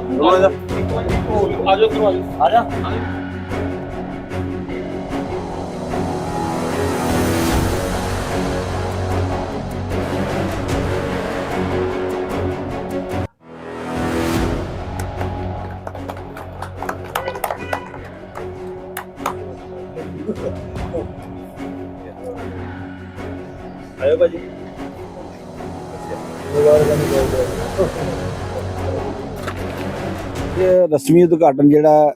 ਠੀਕ ਹੈ ਡਾਕਟਰ ਸਾਹਿਬ ਰਸਮੀ ਉਦਘਾਟਨ ਜਿਹੜਾ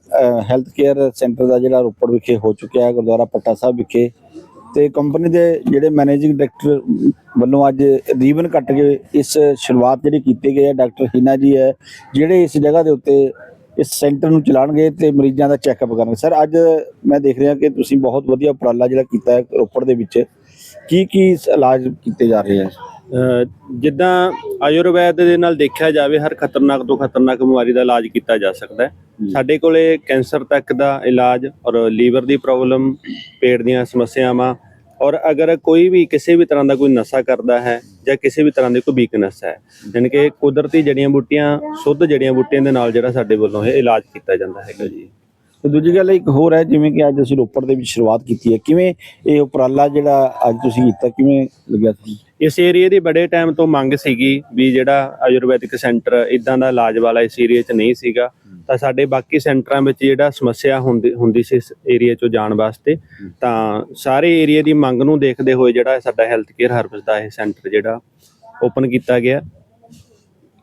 ਹੈਲਥ ਕੇਅਰ ਸੈਂਟਰ ਦਾ ਜਿਹੜਾ ਰੋਪੜ ਵਿਖੇ ਹੋ ਚੁੱਕਿਆ ਹੈ, ਗੁਰਦੁਆਰਾ ਪੱਟਾ ਸਾਹਿਬ ਵਿਖੇ। ਤੇ ਕੰਪਨੀ ਦੇ ਜਿਹੜੇ ਮੈਨੇਜਿੰਗ ਡਾਇਰੈਕਟਰ ਵੱਲੋਂ ਅੱਜ ਰੀਬਨ ਕੱਟ ਕੇ ਇਸ ਸ਼ੁਰੂਆਤ ਜਿਹੜੀ ਕੀਤੀ ਗਈ ਹੈ, ਡਾਕਟਰ ਹੀਨਾ ਜੀ ਹੈ, ਜਿਹੜੇ ਇਸ ਜਗ੍ਹਾ ਦੇ ਉੱਤੇ ਇਸ ਸੈਂਟਰ ਨੂੰ ਚਲਾਉਣਗੇ ਤੇ ਮਰੀਜ਼ਾਂ ਦਾ ਚੈੱਕਅਪ ਕਰਨਗੇ। ਸਰ ਅੱਜ ਮੈਂ ਦੇਖ ਰਿਹਾ ਕਿ ਤੁਸੀਂ ਬਹੁਤ ਵਧੀਆ ਉਪਰਾਲਾ ਜਿਹੜਾ ਕੀਤਾ ਹੈ ਰੋਪੜ ਦੇ ਵਿੱਚ। ਕੀ ਕੀ ਇਲਾਜ ਕੀਤੇ ਜਾ ਰਹੇ ਹੈ? ਜਿੱਦਾਂ ਆਯੁਰਵੈਦ ਦੇ ਨਾਲ ਦੇਖਿਆ ਜਾਵੇ ਹਰ ਖਤਰਨਾਕ ਤੋਂ ਖਤਰਨਾਕ ਬਿਮਾਰੀ ਦਾ ਇਲਾਜ ਕੀਤਾ ਜਾ ਸਕਦਾ ਹੈ। ਸਾਡੇ ਕੋਲੇ ਕੈਂਸਰ ਤੱਕ ਦਾ ਇਲਾਜ ਔਰ ਲੀਵਰ ਦੀ ਪ੍ਰੋਬਲਮ ਪੇਟ ਦੀਆਂ ਸਮੱਸਿਆਵਾਂ ਔਰ ਅਗਰ ਕੋਈ ਵੀ ਕਿਸੇ ਵੀ ਤਰ੍ਹਾਂ ਦਾ ਕੋਈ ਨਸ਼ਾ ਕਰਦਾ ਹੈ ਜਾਂ ਕਿਸੇ ਵੀ ਤਰ੍ਹਾਂ ਦੀ ਕੋਈ ਵੀਕਨੈਸ ਹੈ ਯਾਨੀ ਕਿ ਕੁਦਰਤੀ ਜੜੀਆਂ ਬੂਟੀਆਂ ਸ਼ੁੱਧ ਜੜੀਆਂ ਬੂਟੀਆਂ ਦੇ ਨਾਲ ਜਿਹੜਾ ਸਾਡੇ ਵੱਲੋਂ ਇਹ ਇਲਾਜ ਕੀਤਾ ਜਾਂਦਾ ਹੈਗਾ ਜੀ। ਤੇ ਦੂਜੀ ਗੱਲ ਇੱਕ ਹੋਰ ਹੈ ਜਿਵੇਂ ਕਿ ਅੱਜ ਅਸੀਂ ਰੋਪੜ ਦੇ ਵਿੱਚ ਸ਼ੁਰੂਆਤ ਕੀਤੀ ਹੈ ਕਿਵੇਂ ਇਹ ਉਪਰਾਲਾ ਜਿਹੜਾ ਅੱਜ ਤੁਸੀਂ ਕੀਤਾ ਕਿਵੇਂ ਲੱਗਿਆ ਤੁਹਾਨੂੰ? ਇਸ ਏਰੀਏ ਦੀ ਬੜੇ ਟਾਈਮ ਤੋਂ ਮੰਗ ਸੀਗੀ ਵੀ ਜਿਹੜਾ ਆਯੁਰਵੈਦਿਕ ਸੈਂਟਰ ਇਦਾਂ ਦਾ ਇਲਾਜ ਵਾਲਾ ਇਸ ਏਰੀਏ 'ਚ ਨਹੀਂ ਸੀਗਾ ਤਾਂ ਸਾਡੇ ਬਾਕੀ ਸੈਂਟਰਾਂ ਵਿੱਚ ਜਿਹੜਾ ਸਮੱਸਿਆ ਹੁੰਦੀ ਹੁੰਦੀ ਸੀ ਇਸ ਏਰੀਏ 'ਚੋਂ ਜਾਣ ਵਾਸਤੇ ਤਾਂ ਸਾਰੇ ਏਰੀਏ ਦੀ ਮੰਗ ਨੂੰ ਦੇਖਦੇ ਹੋਏ ਜਿਹੜਾ ਸਾਡਾ ਹੈਲਥ ਕੇਅਰ ਹਰਬਸ ਦਾ ਇਹ ਸੈਂਟਰ ਜਿਹੜਾ ਓਪਨ ਕੀਤਾ ਗਿਆ।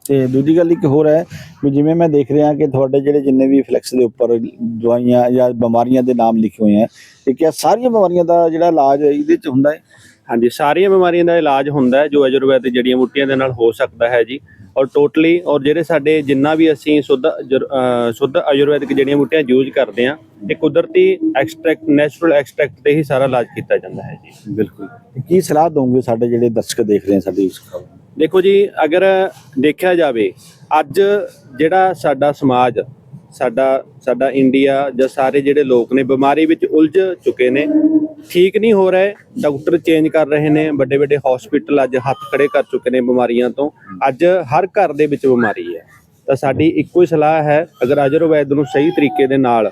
ਤੇ ਦੂਜੀ ਗੱਲ ਇੱਕ ਹੋਰ ਹੈ ਵੀ ਜਿਵੇਂ ਮੈਂ ਦੇਖ ਰਿਹਾ ਕਿ ਤੁਹਾਡੇ ਜਿਹੜੇ ਜਿੰਨੇ ਵੀ ਫਲੈਕਸ ਦੇ ਉੱਪਰ ਦਵਾਈਆਂ ਜਾਂ ਬਿਮਾਰੀਆਂ ਦੇ ਨਾਮ ਲਿਖੇ ਹੋਏ ਹੈ ਤੇ ਕਿਆ ਸਾਰੀਆਂ ਬਿਮਾਰੀਆਂ ਦਾ ਜਿਹੜਾ ਇਲਾਜ ਇਹਦੇ ਚ ਹੁੰਦਾ ਹੈ। ਹਾਂਜੀ ਸਾਰੀਆਂ ਬਿਮਾਰੀਆਂ ਦਾ ਇਲਾਜ ਹੁੰਦਾ ਹੈ ਜੋ ਆਯੁਰਵੈਦਿਕ ਜੜੀਆਂ ਬੂਟੀਆਂ ਦੇ ਨਾਲ ਹੋ ਸਕਦਾ ਹੈ ਜੀ। ਔਰ ਟੋਟਲੀ ਔਰ ਜਿਹੜੇ ਸਾਡੇ ਜਿੰਨਾ ਵੀ ਅਸੀਂ ਸ਼ੁੱਧ ਅਜੁਰ- ਅਹ ਸ਼ੁੱਧ ਆਯੁਰਵੈਦਿਕ ਜੜੀਆਂ ਬੂਟੀਆਂ ਯੂਜ਼ ਕਰਦੇ ਆ ਇਹ ਕੁਦਰਤੀ ਐਕਸਟ੍ਰੈਕਟ ਨੈਚੁਰਲ ਐਕਸਟ੍ਰੈਕਟ ਤੇ ਹੀ ਸਾਰਾ ਇਲਾਜ ਕੀਤਾ ਜਾਂਦਾ ਹੈ ਜੀ। ਬਿਲਕੁਲ। ਕੀ ਸਲਾਹ ਦੋਗੇ ਸਾਡੇ ਜਿਹੜੇ ਦਰਸ਼ਕ ਦੇਖ ਰਹੇ ਹਨ ਸਾਡੀ ਇਸ ਖਬਰ ਦੇਖੋ ਜੀ ਅਗਰ ਦੇਖਿਆ ਜਾਵੇ ਅੱਜ ਜਿਹੜਾ ਸਾਡਾ ਸਮਾਜ ਸਾਡਾ ਸਾਡਾ ਇੰਡੀਆ ਜਾਂ ਸਾਰੇ ਜਿਹੜੇ ਲੋਕ ਨੇ ਬਿਮਾਰੀ ਵਿੱਚ ਉਲਝ ਚੁੱਕੇ ਨੇ। ਠੀਕ ਨਹੀਂ ਹੋ ਰਹੇ, ਡਾਕਟਰ ਚੇਂਜ ਕਰ ਰਹੇ ਨੇ ਵੱਡੇ ਵੱਡੇ ਹਸਪੀਟਲ ਅੱਜ ਹੱਥ ਖੜੇ ਕਰ ਚੁੱਕੇ ਨੇ ਬਿਮਾਰੀਆਂ ਤੋਂ। ਅੱਜ ਹਰ ਘਰ ਦੇ ਵਿੱਚ ਬਿਮਾਰੀ ਹੈ। ਤਾਂ ਸਾਡੀ ਇੱਕੋ ਹੀ ਸਲਾਹ ਹੈ, ਅਗਰ ਆਯੁਰਵੈਦ ਨੂੰ ਸਹੀ ਤਰੀਕੇ ਦੇ ਨਾਲ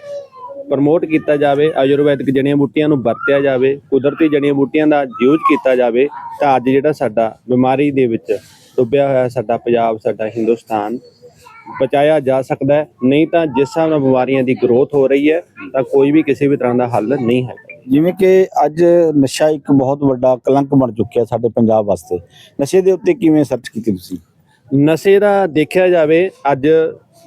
ਪ੍ਰਮੋਟ ਕੀਤਾ ਜਾਵੇ, ਆਯੁਰਵੈਦਿਕ ਜੜੀਆਂ ਬੂਟੀਆਂ ਨੂੰ ਵਰਤਿਆ ਜਾਵੇ, ਕੁਦਰਤੀ ਜੜੀਆਂ ਬੂਟੀਆਂ ਦਾ ਯੂਜ਼ ਕੀਤਾ ਜਾਵੇ, ਤਾਂ ਅੱਜ ਜਿਹੜਾ ਸਾਡਾ ਬਿਮਾਰੀ ਦੇ ਵਿੱਚ ਡੁੱਬਿਆ ਹੋਇਆ ਸਾਡਾ ਪੰਜਾਬ, ਸਾਡਾ ਹਿੰਦੁਸਤਾਨ ਬਚਾਇਆ ਜਾ ਸਕਦਾ ਹੈ। ਨਹੀਂ ਤਾਂ ਜਿਸ ਹਿਸਾਬ ਨਾਲ ਬਿਮਾਰੀਆਂ ਦੀ ਗਰੋਥ ਹੋ ਰਹੀ ਹੈ ਤਾਂ ਕੋਈ ਵੀ ਕਿਸੇ ਵੀ ਤਰ੍ਹਾਂ ਦਾ ਹੱਲ ਨਹੀਂ ਹੈ। ਜਿਵੇਂ ਕਿ ਅੱਜ ਨਸ਼ਾ ਇੱਕ ਬਹੁਤ ਵੱਡਾ ਕਲੰਕ ਬਣ ਚੁੱਕਿਆ ਸਾਡੇ ਪੰਜਾਬ ਵਾਸਤੇ। ਨਸ਼ੇ ਦੇ ਉੱਤੇ ਕਿਵੇਂ ਸਰਚ ਕੀਤੀ ਤੁਸੀਂ? ਨਸ਼ੇ ਦਾ ਦੇਖਿਆ ਜਾਵੇ ਅੱਜ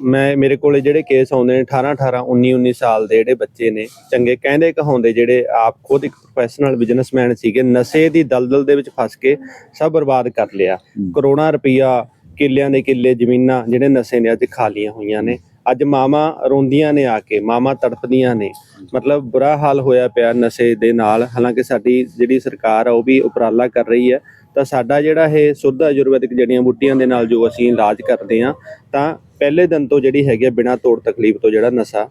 ਮੈਂ ਮੇਰੇ ਕੋਲੇ ਜਿਹੜੇ ਕੇਸ ਆਉਂਦੇ ਨੇ 18 18 19 19 ਸਾਲ ਦੇ ਜਿਹੜੇ ਬੱਚੇ ਨੇ ਚੰਗੇ ਕਹਿੰਦੇ ਕਹਾਉਂਦੇ ਜਿਹੜੇ ਆਪ ਖੁਦ ਇੱਕ ਪ੍ਰੋਫੈਸ਼ਨਲ ਬਿਜ਼ਨਸਮੈਨ ਸੀਗੇ ਨਸ਼ੇ ਦੀ ਦਲਦਲ ਦੇ ਵਿੱਚ ਫਸ ਕੇ ਸਭ ਬਰਬਾਦ ਕਰ ਲਿਆ। ਕਰੋੜਾਂ ਰੁਪਈਆ ਕਿੱਲਿਆਂ ਦੇ ਕਿੱਲੇ ਜ਼ਮੀਨਾਂ ਜਿਹੜੇ ਨਸ਼ੇ ਨੇ ਅੱਜ ਖਾਲੀਆਂ ਹੋਈਆਂ ਨੇ। ਅੱਜ ਮਾਵਾਂ ਰੋਂਦੀਆਂ ਨੇ ਆ ਕੇ, ਮਾਵਾਂ ਤੜਪਦੀਆਂ ਨੇ। ਮਤਲਬ ਬੁਰਾ ਹਾਲ ਹੋਇਆ ਪਿਆ ਨਸ਼ੇ ਦੇ ਨਾਲ। ਹਾਲਾਂਕਿ ਸਾਡੀ ਜਿਹੜੀ ਸਰਕਾਰ ਆ, ਉਹ ਵੀ ਉਪਰਾਲਾ ਕਰ ਰਹੀ ਹੈ। ਤਾਂ ਸਾਡਾ ਜਿਹੜਾ ਇਹ ਸੁੱਧ ਆਯੁਰਵੈਦਿਕ ਜੜੀਆਂ ਬੂਟੀਆਂ ਦੇ ਨਾਲ ਜੋ ਅਸੀਂ ਇਲਾਜ ਕਰਦੇ ਆ ਤਾਂ ਪਹਿਲੇ ਦਿਨ ਤੋਂ ਜਿਹੜੀ ਹੈਗੀ ਆ ਬਿਨਾਂ ਤੋੜ ਤਕਲੀਫ ਤੋਂ ਜਿਹੜਾ ਨਸ਼ਾ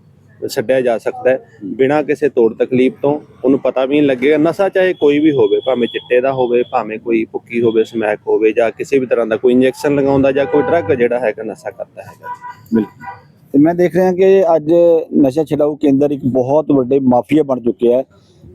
ਛੱਡਿਆ ਜਾ ਸਕਦਾ ਹੈ। ਬਿਨਾਂ ਕਿਸੇ ਤੋੜ ਤਕਲੀਫ ਤੋਂ ਉਹਨੂੰ ਪਤਾ ਵੀ ਨਹੀਂ ਲੱਗੇਗਾ। ਨਸ਼ਾ ਚਾਹੇ ਕੋਈ ਵੀ ਹੋਵੇ, ਭਾਵੇਂ ਚਿੱਟੇ ਦਾ ਹੋਵੇ, ਭਾਵੇਂ ਕੋਈ ਭੁੱਕੀ ਹੋਵੇ, ਸਮੈਕ ਹੋਵੇ ਜਾਂ ਕਿਸੇ ਵੀ ਤਰ੍ਹਾਂ ਦਾ ਕੋਈ ਇੰਜੈਕਸ਼ਨ ਲਗਾਉਂਦਾ ਜਾਂ ਕੋਈ ਡਰੱਗ ਜਿਹੜਾ ਹੈਗਾ ਨਸ਼ਾ ਕਰਦਾ ਹੈਗਾ। ਬਿਲਕੁਲ। ਤੇ ਮੈਂ ਦੇਖ ਰਿਹਾ ਕਿ ਅੱਜ ਨਸ਼ਾ ਛਡਾਊ ਕੇਂਦਰ ਇੱਕ ਬਹੁਤ ਵੱਡੇ ਮਾਫੀਆ ਬਣ ਚੁੱਕਿਆ ਹੈ।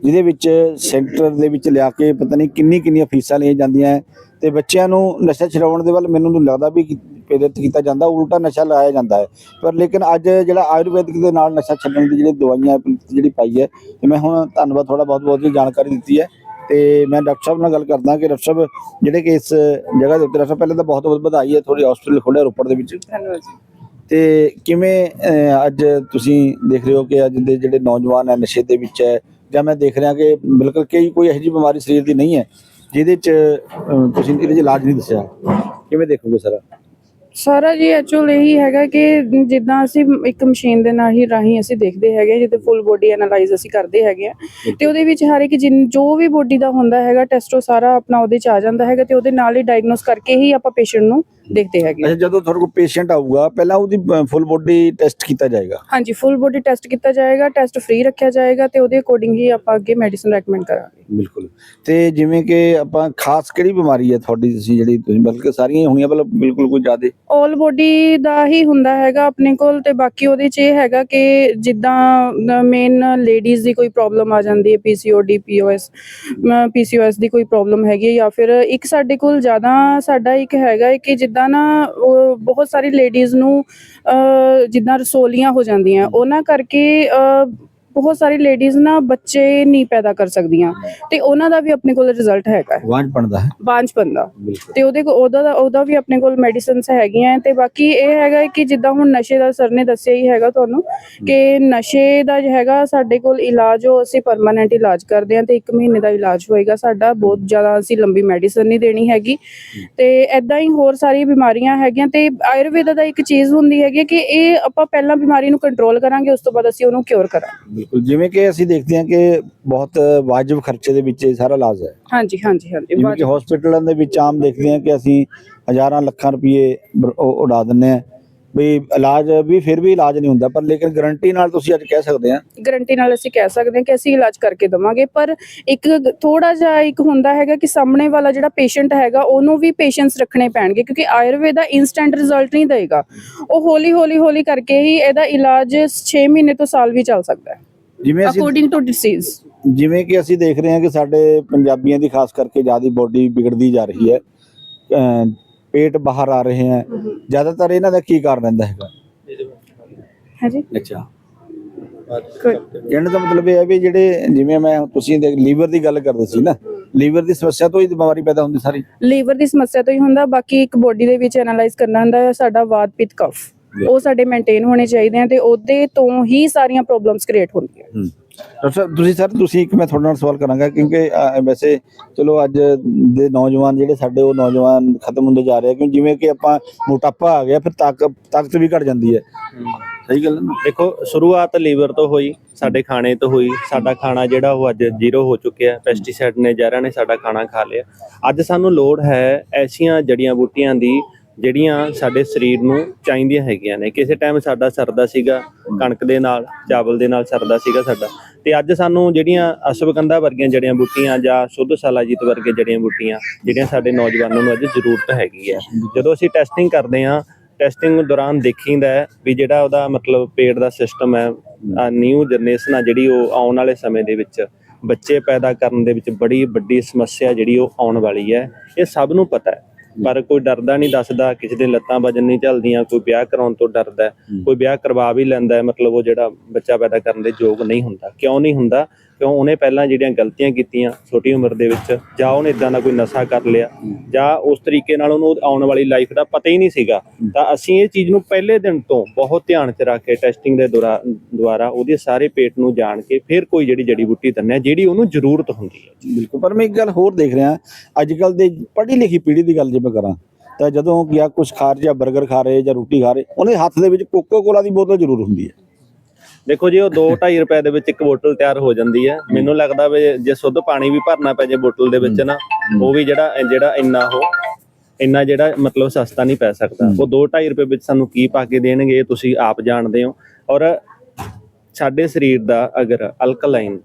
ਜਿਹਦੇ ਵਿੱਚ ਸੈਂਟਰ ਦੇ ਵਿੱਚ ਲਿਆ ਕੇ ਪਤਾ ਨਹੀਂ ਕਿੰਨੀ ਕਿੰਨੀਆਂ ਫੀਸਾਂ ਲਈਆਂ ਜਾਂਦੀਆਂ ਤੇ ਬੱਚਿਆਂ ਨੂੰ ਨਸ਼ਾ ਛਡਾਉਣ ਦੇ ਵੱਲ ਮੈਨੂੰ ਲੱਗਦਾ ਵੀ ਪ੍ਰੇਰਿਤ ਕੀਤਾ ਜਾਂਦਾ ਉਲਟਾ ਨਸ਼ਾ ਲਾਇਆ ਜਾਂਦਾ ਹੈ। ਪਰ ਲੇਕਿਨ ਅੱਜ ਜਿਹੜਾ ਆਯੁਰਵੈਦਿਕ ਦੇ ਨਾਲ ਨਸ਼ਾ ਛੱਡਣ ਦੀ ਜਿਹੜੀ ਦਵਾਈਆਂ ਜਿਹੜੀ ਪਾਈ ਹੈ ਤੇ ਮੈਂ ਹੁਣ ਧੰਨਵਾਦ ਥੋੜਾ ਬਹੁਤ ਬਹੁਤ ਜੀ ਜਾਣਕਾਰੀ ਦਿੱਤੀ ਹੈ। ਤੇ ਮੈਂ ਡਾਕਟਰ ਸਾਹਿਬ ਨਾਲ ਗੱਲ ਕਰਦਾ ਕਿ ਡਾਕਟਰ ਸਾਹਿਬ ਜਿਹੜੇ ਕਿ ਇਸ ਜਗ੍ਹਾ ਦੇ ਉੱਤੇ ਡਾਕਟਰ ਸਾਹਿਬ ਪਹਿਲਾਂ ਤਾਂ ਬਹੁਤ ਬਹੁਤ ਵਧਾਈ ਹੈ ਤੁਹਾਡੀ ਹਸਪੀਟਲ ਖੋਲ੍ਹਿਆ ਰੋਪੜ ਦੇ ਵਿੱਚ। ਧੰਨਵਾਦ ਜੀ। ਤੇ ਕਿਵੇਂ ਅੱਜ ਤੁਸੀਂ ਦੇਖ ਰਹੇ ਹੋ ਕਿ ਅੱਜ ਦੇ ਜਿਹੜੇ ਨੌਜਵਾਨ ਹੈ ਨਸ਼ੇ ਦੇ ਵਿੱਚ ਹੈ ਜਾਂ ਮੈਂ ਦੇਖ ਰਿਹਾ ਕਿ ਬਿਲਕੁਲ ਕਈ ਕੋਈ ਇਹੋ ਜਿਹੀ ਬਿਮਾਰੀ ਸਰੀਰ ਦੀ ਨਹੀਂ ਹੈ ਜਿਹਦੇ ਚ ਅਹ, ਤੁਸੀਂ ਇਹਦੇ ਚ ਇਲਾਜ ਨਹੀਂ ਦੱਸਿਆ। ਕਿਵੇਂ ਦੇਖੋਗੇ ਸਰ? ਸਾਰਾ ਜੀ ਐਕਚੁਅਲ ਇਹੀ ਹੈਗਾ ਕਿ ਜਿੱਦਾਂ ਅਸੀਂ ਇੱਕ ਮਸ਼ੀਨ ਦੇ ਨਾਲ ਹੀ ਰਾਹੀਂ ਅਸੀਂ ਦੇਖਦੇ ਹੈਗੇ ਜਿੱਤੇ ਫੁੱਲ ਬੋਡੀ ਐਨਾਲਾਈਜ਼ ਅਸੀਂ ਕਰਦੇ ਹੈਗੇ ਆ। ਤੇ ਉਹਦੇ ਵਿੱਚ ਹਰ ਇੱਕ ਜਿਨ ਜੋ ਵੀ ਬੋਡੀ ਦਾ ਹੁੰਦਾ ਹੈਗਾ ਟੈਸਟੋ ਸਾਰਾ ਆਪਣਾ ਉਹਦੇ ਚ ਆ ਜਾਂਦਾ ਹੈਗਾ ਤੇ ਉਹਦੇ ਨਾਲ ਹੀ ਡਾਇਗਨੋਸ ਕਰਕੇ ਹੀ ਆਪਾਂ ਪੇਸ਼ੈਂਟ ਨੂੰ ਦੇਖਦੇ ਹੈਗੇ ਅੱਛਾ ਜਦੋਂ ਤੁਹਾਡੇ ਕੋਲ ਪੇਸ਼ੈਂਟ ਆਊਗਾ ਪਹਿਲਾਂ ਉਹਦੀ ਫੁੱਲ ਬੋਡੀ ਟੈਸਟ ਕੀਤਾ ਜਾਏਗਾ? ਹਾਂਜੀ ਫੁੱਲ ਬੋਡੀ ਟੈਸਟ ਕੀਤਾ ਜਾਏਗਾ ਟੈਸਟ ਫ੍ਰੀ ਰੱਖਿਆ ਜਾਏਗਾ ਤੇ ਉਹਦੇ ਅਕੋਰਡਿੰਗ ਹੀ ਆਪਾਂ ਅੱਗੇ ਮੈਡੀਸਨ ਰეკਮੈਂਡ ਕਰਾਂਗੇ। ਬਿਲਕੁਲ। ਤੇ ਜਿਵੇਂ ਕਿ ਆਪਾਂ ਖਾਸ ਕਿਹੜੀ ਬਿਮਾਰੀ ਹੈ ਤੁਹਾਡੀ ਤੁਸੀਂ ਜਿਹੜੀ ਤੁਸੀਂ ਬਲਕਿ ਸਾਰੀਆਂ ਹੀ ਹੋਣੀਆਂ ਬਿਲਕੁਲ ਕੋਈ ਜ਼ਿਆਦਾ? ਆਲ ਬੋਡੀ ਦਾ ਹੀ ਹੁੰਦਾ ਹੈਗਾ ਆਪਣੇ ਕੋਲ ਤੇ ਬਾਕੀ ਉਹਦੇ 'ਚ ਇਹ ਹੈਗਾ ਕਿ ਜਿੱਦਾਂ ਮੇਨ ਲੇਡੀਜ਼ ਦੀ ਕੋਈ ਪ੍ਰੋਬਲਮ ਆ ਜਾਂਦੀ ਹੈ ਪੀਸੀਓਡੀ ਪੀਓਐਸ ਪੀਸੀਓਐਸ ਦੀ ਕੋਈ ਪ੍ਰੋਬਲਮ ਹੈਗੀ ਜਾਂ ਫਿਰ ਇੱਕ ਸਾਡੇ ਕੋਲ ਜ਼ਿਆਦਾ ਸਾਡਾ ਇੱਕ ਹੈਗਾ ਕਿ ਨਾ ਉਹ ਬਹੁਤ ਸਾਰੀ ਲੇਡੀਜ਼ ਨੂੰ ਅਹ, ਜਿੱਦਾਂ ਰਸੋਲੀਆਂ ਹੋ ਜਾਂਦੀਆਂ ਉਹਨਾਂ ਕਰਕੇ ਅਹ, ਬਹੁਤ ਸਾਰੀ ਲੇਡੀਜ਼ ਨਾ ਬੱਚੇ ਨਹੀਂ ਪੈਦਾ ਕਰ ਸਕਦੀਆਂ ਤੇ ਉਹਨਾਂ ਦਾ ਵੀ ਆਪਣੇ ਕੋਲ ਰਿਜ਼ਲਟ ਹੈਗਾ ਹੈ। ਵਾਂਝ ਬਣਦਾ ਹੈ। ਬਾਂਝਪਨ ਦਾ ਤੇ ਉਹਦੇ ਕੋ- ਉਹਦਾ ਦਾ- ਉਹਦਾ ਵੀ ਆਪਣੇ ਕੋਲ ਮੈਡੀਸਿਨਸ ਹੈਗੀਆਂ ਤੇ ਬਾਕੀ ਇਹ ਹੈਗਾ ਕਿ ਜਿੱਦਾਂ ਹੁਣ ਨਸ਼ੇ ਦਾ ਸਰ ਨੇ ਦੱਸਿਆ ਹੀ ਹੈਗਾ ਤੁਹਾਨੂੰ ਕਿ ਨਸ਼ੇ ਦਾ ਹੈਗਾ ਸਾਡੇ ਕੋਲ ਇਲਾਜ ਉਹ ਅਸੀਂ ਪਰਮਾਨੈਂਟ ਇਲਾਜ ਕਰਦੇ ਹਾਂ ਤੇ 1 ਮਹੀਨੇ ਦਾ ਇਲਾਜ ਹੋਏਗਾ ਸਾਡਾ ਬਹੁਤ ਜ਼ਿਆਦਾ ਅਸੀਂ ਲੰਬੀ ਮੈਡੀਸਿਨ ਨਹੀਂ ਦੇਣੀ ਹੈਗੀ। ਤੇ ਐਦਾਂ ਹੀ ਹੋਰ ਸਾਰੀ ਬਿਮਾਰੀਆਂ ਹੈਗੀਆਂ ਤੇ ਆਯੁਰਵੇਦ ਦਾ ਇੱਕ ਚੀਜ਼ ਹੁੰਦੀ ਹੈਗੀ ਕਿ ਇਹ ਆਪਾਂ ਪਹਿਲਾਂ ਬਿਮਾਰੀ ਨੂੰ ਕੰਟਰੋਲ ਕਰਾਂਗੇ ਉਸ ਤੋਂ ਬਾਅਦ ਅਸੀਂ ਉਹਨੂੰ ਕਿਉਰ ਕਰਾਂਗੇ। ਬਿਲਕੁਲ ਜਿਵੇਂ ਕਿ ਅਸੀਂ ਦੇਖਦੇ ਹਾਂ ਕਿ ਬਹੁਤ ਵਾਜਬ ਖਰਚੇ ਦੇ ਵਿੱਚ ਇਹ ਸਾਰਾ ਇਲਾਜ ਹੈ। ਹਾਂਜੀ ਹਾਂਜੀ ਹਾਂਜੀ ਜਿਵੇਂ ਕਿ ਹਸਪੀਟਲਾਂ ਦੇ ਵਿੱਚ ਆਮ ਦੇਖਦੇ ਹਾਂ ਕਿ ਅਸੀਂ ਹਜ਼ਾਰਾਂ ਲੱਖਾਂ ਰੁਪਏ ਉਡਾ ਦਿੰਨੇ ਆ ਵੀ ਇਲਾਜ ਵੀ ਫਿਰ ਵੀ ਇਲਾਜ ਨਹੀਂ ਹੁੰਦਾ ਪਰ ਲੇਕਿਨ ਗਾਰੰਟੀ ਨਾਲ ਤੁਸੀਂ ਅੱਜ ਕਹਿ ਸਕਦੇ ਆ ਗਰੰਟੀ ਨਾਲ ਅਸੀਂ ਕਹਿ ਸਕਦੇ ਹਾਂ ਕਿ ਅਸੀਂ ਇਲਾਜ ਕਰਕੇ ਦਵਾਂਗੇ ਪਰ ਇੱਕ ਥੋੜਾ ਜਿਹਾ ਇੱਕ ਹੁੰਦਾ ਹੈਗਾ ਕਿ ਸਾਹਮਣੇ ਵਾਲਾ ਜਿਹੜਾ ਪੇਸ਼ੈਂਟ ਹੈਗਾ ਉਹਨੂੰ ਵੀ ਪੇਸ਼ੈਂਸ ਰੱਖਣੇ ਪੈਣਗੇ ਕਿਉਂਕਿ ਆਯੁਰਵੇਦ ਦਾ ਇਨਸਟੈਂਟ ਰਿਜ਼ਲਟ ਨਹੀਂ ਦੇਗਾ। ਉਹ ਹੌਲੀ ਹੌਲੀ ਹੌਲੀ ਕਰਕੇ ਹੀ ਇਹਦਾ ਇਲਾਜ 6 ਮਹੀਨੇ ਤੋਂ ਸਾਲ ਵੀ ਚੱਲ ਸਕਦਾ ਹੈ। ਜਿਵੇਂ ਅਸੀਂ ਅਕੋਰਡਿੰਗ ਟੂ ਡਿਸੀਜ਼ ਜਿਵੇਂ ਕਿ ਅਸੀਂ ਦੇਖ ਰਹੇ ਹਾਂ ਕਿ ਸਾਡੇ ਪੰਜਾਬੀਆਂ ਦੀ ਖਾਸ ਕਰਕੇ ਜ਼ਿਆਦਾ ਬੋਡੀ ਵਿਗੜਦੀ ਜਾ ਰਹੀ ਹੈ ਪੇਟ ਬਾਹਰ ਆ ਰਹੇ ਹੈ। ਜ਼ਿਆਦਾਤਰ ਇਹਨਾਂ ਦਾ ਕੀ ਕਾਰਨ ਰਹਿੰਦਾ ਹੈਗਾ? ਹੈ ਜੀ ਅੱਛਾ ਦਾ ਮਤਲਬ ਇਹ ਹੈ ਵੀ ਜਿਹੜੇ ਜਿਵੇਂ ਮੈਂ ਤੁਸੀਂ ਦੇਖ ਲੀਵਰ ਦੀ ਗੱਲ ਕਰਦੇ ਸੀ ਨਾ ਲੀਵਰ ਦੀ ਸਮੱਸਿਆ ਤੋਂ ਹੀ ਬਿਮਾਰੀ ਪੈਦਾ ਹੁੰਦੀ ਸਾਰੀ। ਲੀਵਰ ਦੀ ਸਮੱਸਿਆ ਤੋਂ ਹੀ ਹੁੰਦਾ ਬਾਕੀ ਇੱਕ ਬੋਡੀ ਦੇ ਵਿੱਚ ਐਨਾਲਾਈਜ਼ ਕਰਨਾ ਹੁੰਦਾ ਹੈ ਸਾਡਾ ਵਾਤ ਪਿੱਤ ਕਫ ਉਹ ਸਾਡੇ ਮੇਨਟੇਨ ਹੋਣੇ ਚਾਹੀਦੇ ਆ ਤੇ ਉਹਦੇ ਤੋਂ ਹੀ ਸਾਰੀਆਂ ਪ੍ਰੋਬਲਮਸ ਕ੍ਰੀਏਟ ਹੁੰਦੀਆਂ। ਹੂੰ। ਡਾਕਟਰ ਸਾਹਿਬ ਤੁਸੀਂ ਸਰ ਤੁਸੀਂ ਇੱਕ ਮੈਂ ਤੁਹਾਡੇ ਨਾਲ ਸਵਾਲ ਕਰਾਂਗਾ ਕਿਉਂਕਿ ਵੈਸੇ ਚਲੋ ਅੱਜ ਦੇ ਨੌਜਵਾਨ ਜਿਹੜੇ ਸਾਡੇ ਉਹ ਨੌਜਵਾਨ ਖਤਮ ਹੁੰਦੇ ਜਾ ਰਹੇ ਆ ਕਿਉਂ ਜਿਵੇਂ ਕਿ ਆਪਾਂ ਮੋਟਾਪਾ ਆ ਗਿਆ ਫਿਰ ਤਾਕਤ ਤਾਕਤ ਵੀ ਘਟ ਜਾਂਦੀ ਹੈ। ਸਹੀ ਗੱਲ ਹੈ ਨਾ। ਦੇਖੋ ਸ਼ੁਰੂਆਤ ਲੀਵਰ ਤੋਂ ਹੋਈ ਸਾਡੇ ਖਾਣੇ ਤੋਂ ਹੋਈ ਸਾਡਾ ਖਾਣਾ ਜਿਹੜਾ ਉਹ ਅੱਜ ਜ਼ੀਰੋ ਹੋ ਚੁੱਕਿਆ ਪੈਸਟੀਸਾਈਡ ਨੇ ਜ਼ਹਿਰਾਂ ਨੇ ਸਾਡਾ ਖਾਣਾ ਖਾ ਲਿਆ। ਅੱਜ ਸਾਨੂੰ ਲੋੜ ਹੈ ਐਸੀਆਂ ਜੜੀਆਂ ਬੂਟੀਆਂ ਦੀ ਜਿਹੜੀਆਂ ਸਾਡੇ ਸਰੀਰ ਨੂੰ ਚਾਹੀਦੀਆਂ ਹੈਗੀਆਂ ਨੇ। ਕਿਸੇ ਟਾਈਮ ਸਾਡਾ ਸਰਦਾ ਸੀਗਾ, ਕਣਕ ਦੇ ਨਾਲ, ਚਾਵਲ ਦੇ ਨਾਲ ਸਰਦਾ ਸੀਗਾ ਸਾਡਾ। ਤੇ ਅੱਜ ਸਾਨੂੰ ਜਿਹੜੀਆਂ ਅਸ਼ਵਗੰਧਾ ਵਰਗੀਆਂ ਜੜੀਆਂ ਬੂਟੀਆਂ ਜਾਂ ਸ਼ੁੱਧ ਸਾਲਾਜੀਤ ਵਰਗੇ ਜੜੀਆਂ ਬੂਟੀਆਂ, ਜਿਹੜੀਆਂ ਸਾਡੇ ਨੌਜਵਾਨਾਂ ਨੂੰ ਅੱਜ ਜ਼ਰੂਰਤ ਹੈਗੀ ਹੈ। ਜਦੋਂ ਅਸੀਂ ਟੈਸਟਿੰਗ ਕਰਦੇ ਹਾਂ ਟੈਸਟਿੰਗ ਦੌਰਾਨ ਦੇਖੀਂਦਾ ਵੀ ਜਿਹੜਾ ਉਹਦਾ ਮਤਲਬ ਪੇਟ ਦਾ ਸਿਸਟਮ ਹੈ ਨਿਊ ਜਨਰੇਸ਼ਨ ਆ ਜਿਹੜੀ ਉਹ ਆਉਣ ਵਾਲੇ ਸਮੇਂ ਦੇ ਵਿੱਚ, ਬੱਚੇ ਪੈਦਾ ਕਰਨ ਦੇ ਵਿੱਚ ਬੜੀ ਵੱਡੀ ਸਮੱਸਿਆ ਜਿਹੜੀ ਉਹ ਆਉਣ ਵਾਲੀ ਹੈ, ਇਹ ਸਭ ਨੂੰ ਪਤਾ ਹੈ। ਪਰ ਕੋਈ ਡਰਦਾ ਨਹੀਂ ਦੱਸਦਾ ਕਿਸੇ ਦੇ ਲੱਤਾਂ ਵਜਨ ਨਹੀਂ ਚੱਲਦੀਆਂ ਕੋਈ ਵਿਆਹ ਕਰਾਉਣ ਤੋਂ ਡਰਦਾ ਕੋਈ ਵਿਆਹ ਕਰਵਾ ਵੀ ਲੈਂਦਾ ਮਤਲਬ ਉਹ ਜਿਹੜਾ ਬੱਚਾ ਪੈਦਾ ਕਰਨ ਦੇ ਯੋਗ ਨਹੀਂ ਹੁੰਦਾ ਕਿਉਂ ਨਹੀਂ ਹੁੰਦਾ? ਕਿਉਂ ਉਹਨੇ ਪਹਿਲਾਂ ਜਿਹੜੀਆਂ ਗਲਤੀਆਂ ਕੀਤੀਆਂ ਛੋਟੀ ਉਮਰ ਦੇ ਵਿੱਚ, ਜਾਂ ਉਹਨੇ ਇਦਾਂ ਦਾ ਕੋਈ ਨਸ਼ਾ ਕਰ ਲਿਆ, ਜਾਂ ਉਸ ਤਰੀਕੇ ਨਾਲ ਉਹਨੂੰ ਆਉਣ ਵਾਲੀ ਲਾਈਫ ਦਾ ਪਤਾ ਹੀ ਨਹੀਂ ਸੀਗਾ, ਤਾਂ ਅਸੀਂ ਇਹ ਚੀਜ਼ ਨੂੰ ਪਹਿਲੇ ਦਿਨ ਤੋਂ ਬਹੁਤ ਧਿਆਨ 'ਚ ਰੱਖ ਕੇ ਟੈਸਟਿੰਗ ਦੇ ਦੁਆਰਾ ਉਹਦੇ ਸਾਰੇ ਪੇਟ ਨੂੰ ਜਾਣ ਕੇ ਫਿਰ ਕੋਈ ਜਿਹੜੀ ਜੜੀ ਬੂਟੀ ਦਿੰਦੇ ਜਿਹੜੀ ਉਹਨੂੰ ਜ਼ਰੂਰਤ ਹੁੰਦੀ ਹੈ। ਬਿਲਕੁਲ, ਪਰ ਮੈਂ ਇੱਕ ਗੱਲ ਹੋਰ ਦੇਖ ਰਿਹਾ ਅੱਜ ਕੱਲ ਦੇ ਪੜ੍ਹੀ ਲਿਖੀ ਪੀੜ੍ਹੀ ਦੀ ਗੱਲ ਜੇ ਮੈਂ ਕਰਾਂ, ਤਾਂ ਜਦੋਂ ਜਾਂ ਕੁਝ ਖਾ ਰਹੇ ਜਾਂ 버ਗਰ ਖਾ ਰਹੇ ਜਾਂ ਰੋਟੀ ਖਾ ਰਹੇ, ਉਹਨੇ ਹੱਥ ਦੇ ਵਿੱਚ ਕੋਕੋ ਕੋਲਾ ਦੀ ਬੋਤਲ ਜ਼ਰੂਰ ਹੁੰਦੀ ਹੈ। ਦੇਖੋ ਜੀ ਉਹ 2.5 ਰੁਪਏ ਦੇ ਵਿੱਚ ਇੱਕ ਬੋਤਲ ਤਿਆਰ ਹੋ ਜਾਂਦੀ ਹੈ। ਮੈਨੂੰ ਲੱਗਦਾ ਵੀ ਜੇ ਸੁੱਧ ਪਾਣੀ ਵੀ ਭਰਨਾ ਪੈ ਜੇ ਬੋਤਲ ਦੇ ਵਿੱਚ ਨਾ ਉਹ ਵੀ ਜਿਹੜਾ ਜਿਹੜਾ ਇੰਨਾ ਉਹ ਇੰਨਾ ਜਿਹੜਾ ਮਤਲਬ ਸਸਤਾ ਨਹੀਂ ਪੈ ਸਕਦਾ। ਉਹ 2.5 ਰੁਪਏ ਵਿੱਚ ਸਾਨੂੰ ਕੀ ਪਾ ਕੇ ਦੇਣਗੇ ਇਹ ਤੁਸੀਂ ਆਪ ਜਾਣਦੇ ਹੋ। ਔਰ ਸਾਡੇ ਸਰੀਰ ਦਾ ਅਗਰ ਅਲਕਲਾਈਨ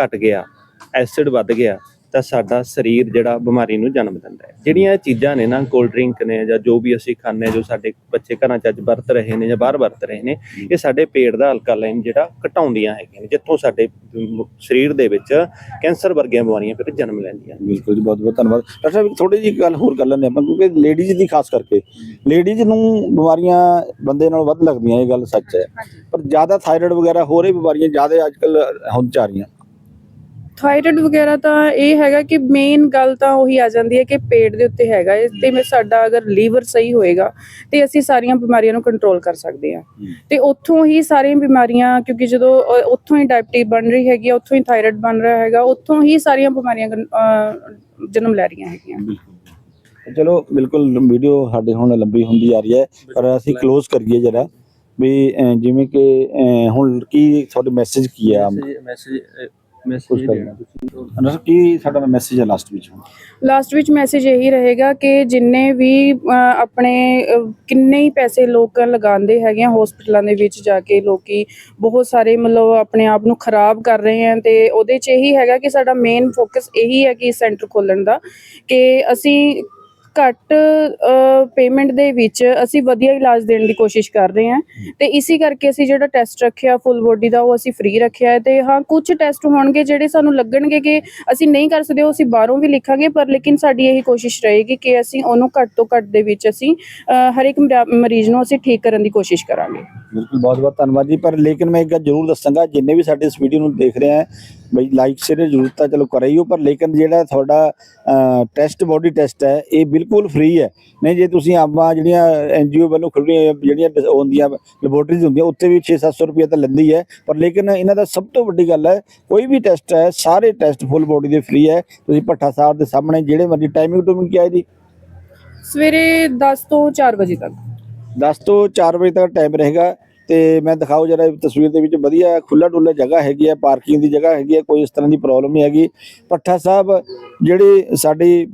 ਘਟ ਗਿਆ ਐਸਿਡ ਵੱਧ ਗਿਆ ਤਾਂ ਸਾਡਾ ਸਰੀਰ ਜਿਹੜਾ ਬਿਮਾਰੀ ਨੂੰ ਜਨਮ ਦਿੰਦਾ ਹੈ। ਜਿਹੜੀਆਂ ਇਹ ਚੀਜ਼ਾਂ ਨੇ ਨਾ ਕੋਲਡ ਡਰਿੰਕ ਨੇ ਜਾਂ ਜੋ ਵੀ ਅਸੀਂ ਖਾਂਦੇ ਹਾਂ ਜੋ ਸਾਡੇ ਬੱਚੇ ਘਰਾਂ 'ਚ ਅੱਜ ਵਰਤ ਰਹੇ ਨੇ ਜਾਂ ਬਾਹਰ ਵਰਤ ਰਹੇ ਨੇ ਇਹ ਸਾਡੇ ਪੇਟ ਦਾ ਅਲਕਲਾਈਨ ਜਿਹੜਾ ਘਟਾਉਂਦੀਆਂ ਹੈਗੀਆਂ ਨੇ ਜਿੱਥੋਂ ਸਾਡੇ ਸਰੀਰ ਦੇ ਵਿੱਚ ਕੈਂਸਰ ਵਰਗੀਆਂ ਬਿਮਾਰੀਆਂ ਫਿਰ ਜਨਮ ਲੈਂਦੀਆਂ ਨੇ। ਬਿਲਕੁਲ ਜੀ ਬਹੁਤ ਬਹੁਤ ਧੰਨਵਾਦ। ਡਾਕਟਰ ਸਾਹਿਬ ਥੋੜੀ ਜਿਹੀ ਗੱਲ ਹੋਰ ਕਰ ਲੈਂਦੇ ਆਪਾਂ ਕਿਉਂਕਿ ਲੇਡੀਜ਼ ਦੀ ਖਾਸ ਕਰਕੇ ਲੇਡੀਜ਼ ਨੂੰ ਬਿਮਾਰੀਆਂ ਬੰਦੇ ਨਾਲੋਂ ਵੱਧ ਲੱਗਦੀਆਂ ਇਹ ਗੱਲ ਸੱਚ ਹੈ। ਪਰ ਜ਼ਿਆਦਾ ਥਾਇਰਾਇਡ ਵਗੈਰਾ ਹੋਰ ਇਹ ਬਿਮਾਰੀਆਂ ਜ਼ਿਆਦਾ ਅੱਜ ਕੱਲ ਹੁਣ ਚ ਆ ਰਹੀਆਂ। ਥਾਇਰਾਇਡ ਵਗੈਰਾ ਤਾਂ ਇਹ ਹੈਗਾ ਕਿ ਮੇਨ ਗੱਲ ਤਾਂ ਉਹੀ ਆ ਜਾਂਦੀ ਹੈ ਕਿ ਪੇਟ ਦੇ ਉੱਤੇ ਹੈਗਾ ਹੈ ਤੇ ਮੈਂ ਸਾਡਾ ਅਗਰ ਲੀਵਰ ਸਹੀ ਹੋਏਗਾ ਤੇ ਅਸੀਂ ਸਾਰੀਆਂ ਬਿਮਾਰੀਆਂ ਨੂੰ ਕੰਟਰੋਲ ਕਰ ਸਕਦੇ ਹਾਂ। ਤੇ ਉੱਥੋਂ ਹੀ ਸਾਰੀਆਂ ਬਿਮਾਰੀਆਂ ਕਿਉਂਕਿ ਜਦੋਂ ਉੱਥੋਂ ਹੀ ਡਾਇਬਟੀਜ਼ ਬਣ ਰਹੀ ਹੈਗੀ ਆ ਉੱਥੋਂ ਹੀ ਥਾਇਰਾਇਡ ਬਣ ਰਿਹਾ ਹੈਗਾ ਉੱਥੋਂ ਹੀ ਸਾਰੀਆਂ ਬਿਮਾਰੀਆਂ ਜਨਮ ਲੈ ਰਹੀਆਂ ਹੈਗੀਆਂ। ਚਲੋ ਬਿਲਕੁਲ ਵੀਡੀਓ ਸਾਡੇ ਹੁਣ ਲੰਬੀ ਹੁੰਦੀ ਜਾ ਰਹੀ ਹੈ ਪਰ ਅਸੀਂ ਕਲੋਜ਼ ਕਰੀਏ ਜਰਾ ਵੀ ਜਿਵੇਂ ਕਿ ਹੁਣ ਕੀ ਤੁਹਾਡੇ ਮੈਸੇਜ ਕੀ ਹੈ? ਮੈਸੇਜ ਕੁਝ ਕਰਨਾ ਡਾਕਟਰ ਕੀ ਸਾਡਾ ਮੈਸੇਜ ਹੈ ਲਾਸਟ ਵਿੱਚ ਲਾਸਟ ਵਿੱਚ ਮੈਸੇਜ ਇਹੀ ਰਹੇਗਾ ਕਿ ਜਿੰਨੇ ਵੀ ਆਪਣੇ ਕਿੰਨੇ ਹੀ ਪੈਸੇ ਲੋਕ ਲਗਾਉਂਦੇ ਹੈਗੇ ਆ ਹਸਪੀਟਲਾਂ ਦੇ ਵਿੱਚ ਜਾ ਕੇ ਲੋਕੀ ਬਹੁਤ ਸਾਰੇ ਮਤਲਬ ਆਪਣੇ ਆਪ ਨੂੰ ਖਰਾਬ ਕਰ ਰਹੇ ਆ ਤੇ ਉਹਦੇ 'ਚ ਇਹੀ ਹੈਗਾ ਕਿ ਸਾਡਾ ਮੇਨ ਫੋਕਸ ਇਹੀ ਹੈ ਕਿ ਸੈਂਟਰ ਖੋਲਣ ਦਾ ਕਿ ਅਸੀਂ ਘੱਟ ਪੇਮੈਂਟ ਦੇ ਵਿੱਚ ਅਸੀਂ ਵਧੀਆ ਇਲਾਜ ਦੇਣ ਦੀ ਕੋਸ਼ਿਸ਼ ਕਰ ਰਹੇ ਹਾਂ। ਤੇ ਇਸੇ ਕਰਕੇ ਅਸੀਂ ਜਿਹੜਾ ਟੈਸਟ ਰੱਖਿਆ ਫੁੱਲ ਬੋਡੀ ਦਾ ਉਹ ਅਸੀਂ ਫ੍ਰੀ ਰੱਖਿਆ ਹੈ। ਤੇ ਹਾਂ ਕੁਝ ਟੈਸਟ ਹੋਣਗੇ ਜਿਹੜੇ ਸਾਨੂੰ ਲੱਗਣਗੇ ਕਿ ਅਸੀਂ ਨਹੀਂ ਕਰ ਸਕਦੇ ਉਹ ਅਸੀਂ ਬਾਹਰੋਂ ਵੀ ਲਿਖਾਂਗੇ ਪਰ ਲੇਕਿਨ ਸਾਡੀ ਇਹੀ ਕੋਸ਼ਿਸ਼ ਰਹੇਗੀ ਕਿ ਅਸੀਂ ਉਹਨੂੰ ਘੱਟ ਤੋਂ ਘੱਟ ਦੇ ਵਿੱਚ ਅਸੀਂ ਹਰ ਇੱਕ ਮਰਾ- ਮਰੀਜ਼ ਨੂੰ ਅਸੀਂ ਠੀਕ ਕਰਨ ਦੀ ਕੋਸ਼ਿਸ਼ ਕਰਾਂਗੇ। ਬਿਲਕੁਲ ਬਹੁਤ ਬਹੁਤ ਧੰਨਵਾਦ ਜੀ। ਪਰ ਲੇਕਿਨ ਮੈਂ ਇੱਕ ਗੱਲ ਜ਼ਰੂਰ ਦੱਸਾਂਗਾ ਜਿੰਨੇ ਵੀ ਸਾਡੇ ਇਸ ਵੀਡੀਓ ਨੂੰ ਦੇਖ ਰਹੇ ਆ ਬਈ ਲਾਈਕ ਸ਼ੇਅਰ ਜ਼ਰੂਰ ਤਾਂ ਚਲੋ ਕਰ ਹੀ ਹੋ ਪਰ ਲੇਕਿਨ ਜਿਹੜਾ ਤੁਹਾਡਾ ਟੈਸਟ ਬੋਡੀ ਟੈਸਟ ਹੈ ਇਹ ਬਿਲਕੁਲ ਫ੍ਰੀ ਹੈ। ਨਹੀਂ ਜੇ ਤੁਸੀਂ ਆਪਾਂ ਜਿਹੜੀਆਂ ਐਨਜੀਓ ਵੱਲੋਂ ਖੁੱਲੀਆਂ ਜਿਹੜੀਆਂ ਹੁੰਦੀਆਂ ਲੈਬੋਰਟਰੀਜ਼ ਹੁੰਦੀਆਂ ਉੱਥੇ ਵੀ 6-700 ਰੁਪਏ ਤਾਂ ਲੈਂਦੀ ਹੈ। ਪਰ ਲੇਕਿਨ ਇਹਨਾਂ ਦਾ ਸਭ ਤੋਂ ਵੱਡੀ ਗੱਲ ਹੈ ਕੋਈ ਵੀ ਟੈਸਟ ਹੈ ਸਾਰੇ ਟੈਸਟ ਫੁੱਲ ਬੋਡੀ ਦੇ ਫ੍ਰੀ ਹੈ। ਤੁਸੀਂ ਭੱਠਾ ਸਾਹਿਬ ਦੇ ਸਾਹਮਣੇ ਜਿਹੜੇ ਮਰਜ਼ੀ ਟਾਈਮਿੰਗ ਟੂਮਿੰਗ ਕੀ ਹੈ ਜੀ? ਸਵੇਰੇ 10 ਤੋਂ 4 ਵਜੇ ਤੱਕ। 10 ਤੋਂ 4 ਵਜੇ ਤੱਕ ਟਾਈਮ ਰਹੇਗਾ। ਤੇ ਮੈਂ ਦਿਖਾਓ ਜਰਾ ਤਸਵੀਰ ਦੇ ਵਿੱਚ ਵਧੀਆ ਖੁੱਲਾ ਡੁੱਲਾ ਜਗ੍ਹਾ ਹੈਗੀ ਹੈ ਪਾਰਕਿੰਗ ਦੀ ਜਗ੍ਹਾ ਹੈਗੀ ਹੈ ਕੋਈ ਇਸ ਤਰ੍ਹਾਂ ਦੀ ਪ੍ਰੋਬਲਮ ਨਹੀਂ ਹੈਗੀ। ਪੱਠਾ ਸਾਹਿਬ ਜਿਹੜੀ ਸਾਡੀ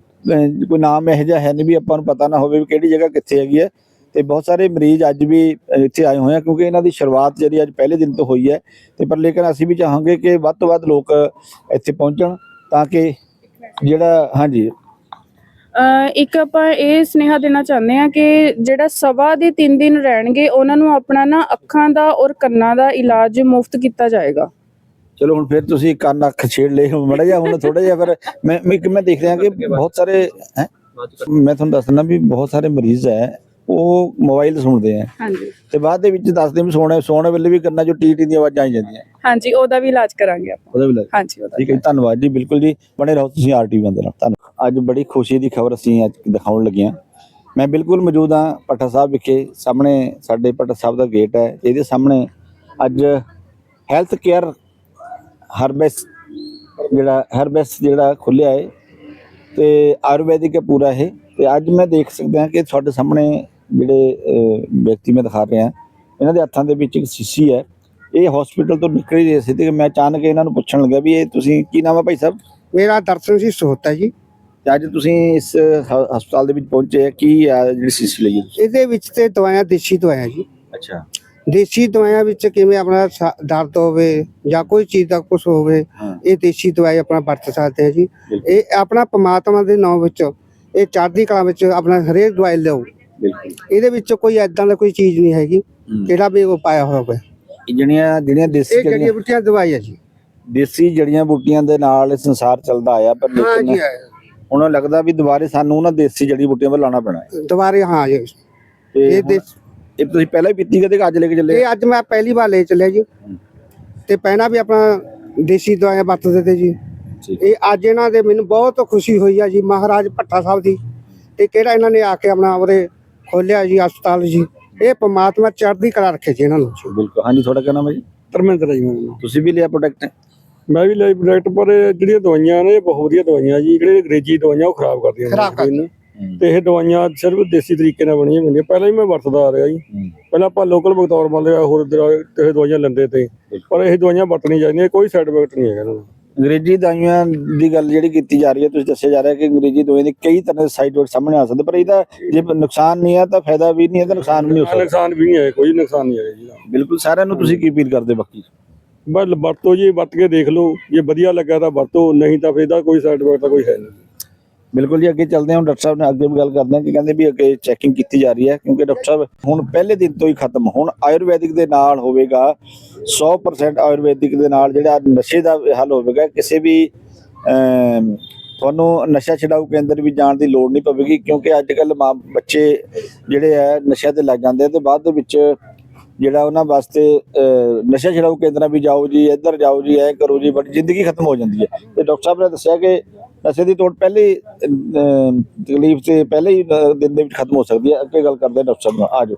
ਕੋਈ ਨਾਮ ਇਹੋ ਜਿਹਾ ਹੈ ਨਹੀਂ ਵੀ ਆਪਾਂ ਨੂੰ ਪਤਾ ਨਾ ਹੋਵੇ ਵੀ ਕਿਹੜੀ ਜਗ੍ਹਾ ਕਿੱਥੇ ਹੈਗੀ ਹੈ ਤੇ ਬਹੁਤ ਸਾਰੇ ਮਰੀਜ਼ ਅੱਜ ਵੀ ਇੱਥੇ ਆਏ ਹੋਏ ਆ ਕਿਉਂਕਿ ਇਹਨਾਂ ਦੀ ਸ਼ੁਰੂਆਤ ਜਿਹੜੀ ਅੱਜ ਪਹਿਲੇ ਦਿਨ ਤੋਂ ਹੋਈ ਹੈ। ਤੇ ਪਰ ਲੇਕਿਨ ਅਸੀਂ ਵੀ ਚਾਹਾਂਗੇ ਕਿ ਵੱਧ ਤੋਂ ਵੱਧ ਲੋਕ ਇੱਥੇ ਪਹੁੰਚਣ ਤਾਂ ਕਿ ਜਿਹੜਾ, ਹਾਂਜੀ। ਇੱਕ ਆਪਾਂ ਇਹ ਸੁਨੇਹਾ ਦੇਣਾ ਚਾਹੁੰਦੇ ਹਾਂ ਕਿ ਜਿਹੜਾ ਸਵਾ ਦੇ 3 ਦਿਨ ਰਹਿਣਗੇ ਉਹਨਾਂ ਨੂੰ ਆਪਣਾ ਨਾ ਅੱਖਾਂ ਦਾ ਔਰ ਕੰਨਾਂ ਦਾ ਇਲਾਜ ਮੁਫਤ ਕੀਤਾ ਜਾਏਗਾ ਚਲੋ ਹੁਣ ਫਿਰ ਤੁਸੀਂ ਕੰਨ ਅੱਖ ਛੇੜ ਲਏ ਮੜਾ ਜਾ ਹੁਣ ਥੋੜਾ ਜਿਹਾ ਫਿਰ ਮੈਂ ਮੈਂ ਦੇਖ ਰਿਹਾ ਕਿ ਬਹੁਤ ਸਾਰੇ ਹੈਂ? ਮੈਂ ਤੁਹਾਨੂੰ ਦੱਸਣਾ ਵੀ ਬਹੁਤ ਸਾਰੇ ਮਰੀਜ਼ ਹੈ ਉਹ ਮੋਬਾਈਲ ਸੁਣਦੇ ਆ। ਹਾਂਜੀ। ਤੇ ਬਾਅਦ ਦੇ ਵਿੱਚ ਦੱਸਦੇ ਵੀ ਸੋਣੇ ਸੋਣੇ ਵੇਲੇ ਵੀ ਕੰਨਾਂ ਚੋਂ ਟੀ ਟੀ ਦੀਆਂ ਆਵਾਜ਼ਾਂ ਆਈ ਜਾਂਦੀਆਂ। ਹਾਂਜੀ ਉਹਦਾ ਵੀ ਇਲਾਜ ਕਰਾਂਗੇ ਆਪਾਂ। ਉਹਦਾ ਵੀ ਲੱਗ ਹਾਂਜੀ ਉਹਦਾ ਠੀਕ ਹੈ ਜੀ, ਧੰਨਵਾਦ ਜੀ ਬਿਲਕੁਲ ਜੀ। ਬਣੇ ਰਹੋ ਤੁਸੀਂ ਆਰਟੀਵੀ ਬੰਦੇ ਨਾਲ। ਧੰਨਵਾਦ ਅੱਜ ਬੜੀ ਖੁਸ਼ੀ ਦੀ ਖਬਰ ਅਸੀਂ ਅੱਜ ਦਿਖਾਉਣ ਲੱਗੇ ਹਾਂ ਮੈਂ ਬਿਲਕੁਲ ਮੌਜੂਦ ਹਾਂ ਪੱਠਾ ਸਾਹਿਬ ਵਿਖੇ। ਸਾਹਮਣੇ ਸਾਡੇ ਪੱਠਾ ਸਾਹਿਬ ਦਾ ਗੇਟ ਹੈ। ਇਹਦੇ ਸਾਹਮਣੇ ਅੱਜ ਹੈਲਥ ਕੇਅਰ ਹਰਬੈਸ ਜਿਹੜਾ ਹਰਬੈਸ ਜਿਹੜਾ ਖੁੱਲਿਆ ਹੈ ਤੇ ਆਯੁਰਵੈਦਿਕ ਹੈ ਪੂਰਾ ਇਹ। ਤੇ ਅੱਜ ਮੈਂ ਦੇਖ ਸਕਦਾ ਕਿ ਤੁਹਾਡੇ ਸਾਹਮਣੇ ਜਿਹੜੇ ਵਿਅਕਤੀ ਮੈਂ ਦਿਖਾ ਰਿਹਾ ਇਹਨਾਂ ਦੇ ਹੱਥਾਂ ਦੇ ਵਿੱਚ ਇੱਕ ਸ਼ੀਸ਼ੀ ਹੈ। ਇਹ ਹਸਪੀਟਲ ਤੋਂ ਨਿਕਲ ਰਹੇ ਸੀ ਤੇ ਮੈਂ ਅਚਾਨਕ ਇਹਨਾਂ ਨੂੰ ਪੁੱਛਣ ਲੱਗਾ ਵੀ ਇਹ ਤੁਸੀਂ ਕੀ ਨਾਮ ਹੈ ਭਾਈ ਸਾਹਿਬ? ਮੇਰਾ ਦਰਸ਼ਨ ਸਿੰਘ ਸੋਹਤਾ ਜੀ। ਅੱਜ ਤੁਸੀਂ ਇਸ ਹਸਪਤਾਲ ਦੇ ਵਿੱਚ ਪਹੁੰਚੇ ਆ। ਕੀ ਆ ਜਿਹੜੀ ਸ਼ੀਸ਼ੀ ਲਈ ਇਹਦੇ ਵਿੱਚ ਤੇ ਦਵਾਈਆਂ ਦੇਸੀ ਦਵਾਈਆਂ ਜੀ। ਅੱਛਾ। ਦੇਸੀ ਦਵਾਈਆਂ ਵਿੱਚ ਕਿਵੇਂ ਆਪਣਾ ਸਾ- ਦਰਦ ਹੋਵੇ ਜਾਂ ਕੋਈ ਚੀਜ਼ ਦਾ ਕੁਝ ਹੋਵੇ ਇਹ ਦੇਸੀ ਦਵਾਈ ਆਪਣਾ ਵਰਤ ਸਕਦੇ ਆ ਜੀ। ਇਹ ਆਪਣਾ ਪਰਮਾਤਮਾ ਦੇ ਨਾਮ ਵਿੱਚ ਇਹ ਚੜ੍ਹਦੀ ਕਲਾ ਵਿੱਚ ਆਪਣਾ ਹਰੇਕ ਦਵਾਈ ਲਿਓ ਬਿਲਕੁਲ। ਇਹਦੇ ਵਿੱਚ ਕੋਈ ਐਦਾਂ ਦਾ ਕੋਈ ਚੀਜ਼ ਨਹੀਂ ਹੈਗੀ ਹੂੰ। ਕਿਹੜਾ ਵੀ ਉਹ ਪਾਇਆ ਹੋਵੇ। ਇਹ ਜਿਹੜੀਆਂ ਜਿਹੜੀਆਂ ਦੇਸੀ ਇਹ ਜੜੀਆਂ ਜਿਹੜੀਆਂ ਬੂਟੀਆਂ ਦਵਾਈ ਹੈ ਜੀ। ਦੇਸੀ ਜੜੀਆਂ ਬੂਟੀਆਂ ਦੇ ਨਾਲ ਸੰਸਾਰ ਚੱਲਦਾ ਆਇਆ ਪਰ ਲੇਕਿਨ ਹੁਣ ਲੱਗਦਾ ਵੀ ਦੁਬਾਰੇ ਸਾਨੂੰ ਉਹਨਾਂ ਦੇਸੀ ਜੜੀ ਬੂਟੀਆਂ ਵੱਲ ਲਾਣਾ ਪੈਣਾ ਹੈ। ਦੁਬਾਰੇ ਹਾਂ ਜੀ। ਇਹ ਦੇਸ- ਇਹ ਤੁਸੀਂ ਪਹਿਲਾਂ ਹੀ ਪੀਤੀ ਕਦੇ ਅੱਜ ਲੈ ਕੇ ਚੱਲੇ? ਇਹ ਅੱਜ ਮੈਂ ਪਹਿਲੀ ਵਾਰ ਲੈ ਚੱਲਿਆ ਜੀ। ਤੇ ਪਹਿਲਾਂ ਵੀ ਆਪਣਾ ਦੇਸੀ ਦਵਾਈਆਂ ਵਰਤਦੇ ਤੇ ਜੀ। ਇਹ ਅੱਜ ਇਹਨਾਂ ਦੇ ਮੈਨੂੰ ਬਹੁਤ ਖੁਸ਼ੀ ਹੋਈ ਆ ਜੀ ਮਹਾਰਾਜ ਭੱਠਾ ਸਾਹਿਬ ਦੀ। ਤੇ ਕਿਹੜਾ ਇਹਨਾਂ ਨੇ ਆ ਕੇ ਆਪਣਾ ਉਰੇ ਖੋਲਿਆ ਜੀ ਹਸਪਤਾਲ ਜੀ। ਇਹ ਪ੍ਰਮਾਤਮਾ ਚੜ੍ਹਦੀ ਕਲਾ ਰੱਖੇ ਜੀ ਇਹਨਾਂ ਨੂੰ ਜੀ। ਬਿਲਕੁਲ। ਹਾਂਜੀ ਤੁਹਾਡਾ ਕਹਿਣਾ ਹੈ ਜੀ? ਧਰਮਿੰਦਰ ਜੀ ਮੈਨੂੰ ਤੁਸੀਂ ਵੀ ਲਿਆ ਪ੍ਰੋਡਕਟ ਮੈਂ ਵੀ ਲਈ ਪ੍ਰੋਡਕਟ ਪਰ ਇਹ ਜਿਹੜੀਆਂ ਦਵਾਈਆਂ ਨੇ ਇਹ ਬਹੁਤ ਵਧੀਆ ਦਵਾਈਆਂ ਜੀ। ਜਿਹੜੇ ਅੰਗਰੇਜ਼ੀ ਦਵਾਈਆਂ ਉਹ ਖਰਾਬ ਕਰਦੀਆਂ ਨੇ ਖਰਾਬ ਨਾ। ਤੇ ਇਹ ਦਵਾਈਆਂ ਸਿਰਫ ਦੇਸੀ ਤਰੀਕੇ ਨਾਲ ਬਣੀਆਂ ਹੁੰਦੀਆਂ। ਪਹਿਲਾਂ ਹੀ ਮੈਂ ਵਰਤਦਾ ਆ ਰਿਹਾ ਜੀ। ਪਹਿਲਾਂ ਆਪਾਂ ਲੋਕਲ ਬਗਤੌਰ ਮੰਨਦੇ ਆ ਹੋਰ ਦਰ- ਇਹ ਦਵਾਈਆਂ ਲੈਂਦੇ ਤੇ। ਪਰ ਇਹ ਦਵਾਈਆਂ ਵਰਤਣੀਆਂ ਚਾਹੀਦੀਆਂ ਕੋਈ ਸਾਈਡ ਇਫੈਕਟ ਨਹੀਂ ਹੈਗਾ ਇਹਨਾਂ ਦਾ ਅੰਗਰੇਜ਼ੀ ਦਵਾਈਆਂ ਦੀ ਗੱਲ ਜਿਹੜੀ ਕੀਤੀ ਜਾ ਰਹੀ ਹੈ ਤੁਸੀਂ ਦੱਸਿਆ ਜਾ ਰਿਹਾ ਕਿ ਅੰਗਰੇਜ਼ੀ ਦਵਾਈਆਂ ਦੇ ਕਈ ਤਰ੍ਹਾਂ ਦੇ ਸਾਈਡ ਇਫੈਕਟ ਸਾਹਮਣੇ ਆ ਸਕਦੇ ਪਰ ਇਹਦਾ ਜੇ ਨੁਕਸਾਨ ਨਹੀਂ ਹੈ ਤਾਂ ਫਾਇਦਾ ਵੀ ਨਹੀਂ ਹੈ ਤਾਂ ਨੁਕਸਾਨ ਵੀ ਨਹੀਂ ਹੋ ਸਕਦਾ। ਨੁਕਸਾਨ ਵੀ ਨਹੀਂ ਹੈ ਕੋਈ ਨੁਕਸਾਨ ਨਹੀਂ ਹੈ ਜੀ ਇਹਦਾ। ਬਿਲਕੁਲ ਸਾਰਿਆਂ ਨੂੰ ਤੁਸੀਂ ਕੀ ਅਪੀਲ ਕਰਦੇ ਬਾਕੀ? ਬਸ ਵਰਤੋ ਜੀ ਵਰਤ ਕੇ ਦੇਖ ਲਓ ਜੇ ਵਧੀਆ ਲੱਗਾ ਤਾਂ ਵਰਤੋ ਨਹੀਂ ਤਾਂ ਫਿਰ ਇਹਦਾ ਕੋਈ ਸਾਈਡ ਇਫੈਕਟ ਤਾਂ ਕੋਈ ਹੈ ਨਹੀਂ। ਬਿਲਕੁਲ ਜੀ, ਅੱਗੇ ਚੱਲਦੇ ਹਾਂ। ਹੁਣ ਡਾਕਟਰ ਸਾਹਿਬ ਨੇ ਅੱਗੇ ਵੀ ਗੱਲ ਕਰਦੇ ਹਾਂ ਕਿ ਕਹਿੰਦੇ ਵੀ ਅੱਗੇ ਚੈਕਿੰਗ ਕੀਤੀ ਜਾ ਰਹੀ ਹੈ ਕਿਉਂਕਿ ਡਾਕਟਰ ਸਾਹਿਬ ਹੁਣ ਪਹਿਲੇ ਦਿਨ ਤੋਂ ਹੀ ਖਤਮ। ਹੁਣ ਆਯੁਰਵੈਦਿਕ ਦੇ ਨਾਲ ਹੋਵੇਗਾ 100% ਆਯੁਰਵੈਦਿਕ ਦੇ ਨਾਲ ਜਿਹੜਾ ਨਸ਼ੇ ਦਾ ਹੱਲ ਹੋਵੇਗਾ, ਕਿਸੇ ਵੀ ਤੁਹਾਨੂੰ ਨਸ਼ਾ ਛਡਾਊ ਕੇਂਦਰ ਵੀ ਜਾਣ ਦੀ ਲੋੜ ਨਹੀਂ ਪਵੇਗੀ ਕਿਉਂਕਿ ਅੱਜ ਕੱਲ ਬੱਚੇ ਜਿਹੜੇ ਆ ਨਸ਼ਿਆਂ ਤੇ ਲੱਗ ਜਾਂਦੇ ਆ ਤੇ ਬਾਅਦ ਦੇ ਵਿੱਚ ਜਿਹੜਾ ਉਹਨਾਂ ਵਾਸਤੇ ਨਸ਼ਾ ਛਡਾਊ ਕੇਂਦਰਾਂ ਵੀ ਜਾਓ ਜੀ, ਇੱਧਰ ਜਾਓ ਜੀ, ਐ ਕਰੋ ਜੀ ਬਟ ਜ਼ਿੰਦਗੀ ਖਤਮ ਹੋ ਜਾਂਦੀ ਹੈ। ਤੇ ਡਾਕਟਰ ਸਾਹਿਬ ਨੇ ਦੱਸਿਆ ਕਿ ਨਸ਼ੇ ਦੀ ਤੋੜ ਪਹਿਲੇ ਤਕਲੀਫ ਤੇ ਪਹਿਲੇ ਹੀ ਦਿਨ ਦੇ ਵਿੱਚ ਖਤਮ ਹੋ ਸਕਦੀ ਹੈ। ਅੱਗੇ ਗੱਲ ਕਰਦੇ ਹਾਂ ਡਾਕਟਰ ਸਾਹਿਬ ਨਾਲ। ਆ ਜਾਓ।